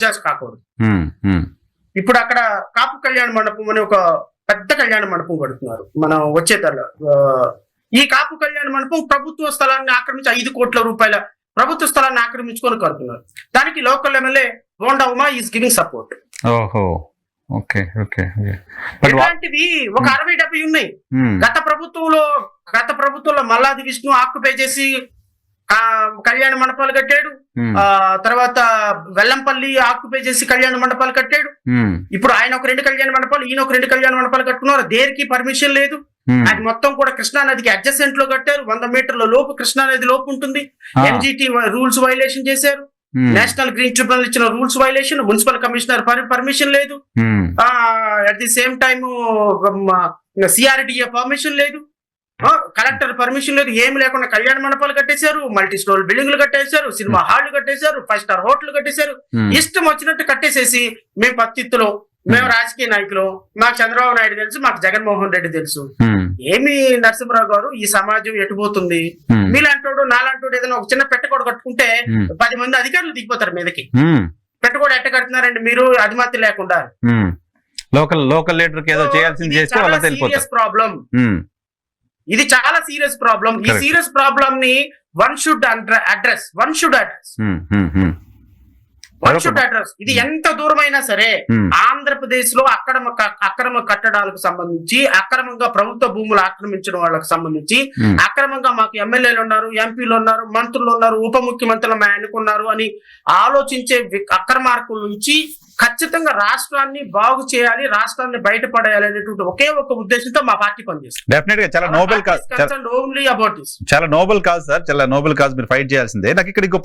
కబ్జాస్ కాకూడదు. ఇప్పుడు అక్కడ కాపు కళ్యాణ మండపం అని ఒక పెద్ద కళ్యాణ మండపం కడుతున్నారు మనం వచ్చే ఆ, ఈ కాపు కళ్యాణ మండపం ప్రభుత్వ స్థలాన్ని ఆక్రమించి ఐదు కోట్ల రూపాయల ప్రభుత్వ స్థలాన్ని ఆక్రమించుకొని కడుతున్నారు. దానికి local MLA Bonda Uma is giving support. ఓహో ఓకే ఓకే ఇలాంటివి ఒక అరవై డెబ్బై ఉన్నాయి. గత ప్రభుత్వంలో గత ప్రభుత్వంలో మల్లాది విష్ణు ఆక్యుపై చేసి కళ్యాణ మండపాలు కట్టాడు. ఆ తర్వాత వెల్లంపల్లి ఆక్యుపై చేసి కళ్యాణ మండపాలు కట్టాడు. ఇప్పుడు ఆయన ఒక రెండు కళ్యాణ మండపాలు ఈయన ఒక రెండు కళ్యాణ మండపాలు కట్టుకున్నారు. దేనికి పర్మిషన్ లేదు. అది మొత్తం కూడా కృష్ణా నదికి అడ్జసెంట్లో కట్టారు. వంద మీటర్ల లోపు కృష్ణా నది లోపు ఉంటుంది. ఆ, ఎన్జిటి రూల్స్ వైలేషన్ చేశారు. నేషనల్ గ్రీన్ ట్రిబ్యునల్ ఇచ్చిన rules violation municipal commissioner permission లేదు. At the same time CRDA permission లేదు. కలెక్టర్ పర్మిషన్ లేదు ఏమి లేకుండా కళ్యాణ మండపాలు కట్టేశారు మల్టీ స్టోర్ బిల్డింగ్లు కట్టేశారు సినిమా హాళ్ళు కట్టేశారు ఫైవ్ స్టార్ హోటల్ కట్టేశారు. ఉమ్, ఇష్టం వచ్చినట్టు కట్టేసేసి మేము పత్తిత్తులో మేము రాజకీయ నాయకులు మాకు చంద్రబాబు నాయుడు తెలుసు మాకు జగన్మోహన్ రెడ్డి తెలుసు. ఏమి నరసింహరావు గారు ఈ సమాజం ఎటుపోతుంది మీలాంటోడు నాలాంటోడు ఏదైనా ఒక చిన్న పెట్టకోడు కట్టుకుంటే పది మంది అధికారులు దిగిపోతారు మీదకి. పెట్టకోడు ఎట్ట కడుతున్నారండి? మీరు అధిమతి లేకుండా. లోకల్ లోకల్ లీడర్కి ఏదో చేయాల్సింది చేస్తే ప్రాబ్లం ఇది చాలా సీరియస్ ప్రాబ్లం ఈ. సీరియస్ ప్రాబ్లం ని one should address one should address one should address ఇది ఎంత దూరమైనా సరే ఉమ్, ఆంధ్రప్రదేశ్లో అక్రమ అక్రమ కట్టడాలకు సంబంధించి అక్రమంగా ప్రభుత్వ భూములు ఆక్రమించిన వాళ్ళకి సంబంధించి ఉమ్, అక్రమంగా మాకు ఎమ్మెల్యేలు ఉన్నారు ఎంపీలు ఉన్నారు మంత్రులు ఉన్నారు ఉప ముఖ్యమంత్రులు మా అని ఆలోచించే అక్రమార్కుల నుంచి ఖచ్చితంగా రాష్ట్రాన్ని బాగు చేయాలి రాష్ట్రాన్ని బయటపడేయాలి అనేటువంటి ఒకే ఒక ఉద్దేశంతో మా పార్టీ పనిచేస్తుంది. డెఫినెట్గా చాలా నోబెల్ కాజ్ ఓన్లీ అబౌట్ చాలా నోబెల్ కాజ్ సార్ చాలా నోబెల్ కాజ్ మీరు ఫైట్ చేయాల్సిందే. నాకు ఇక్కడ ఇంకో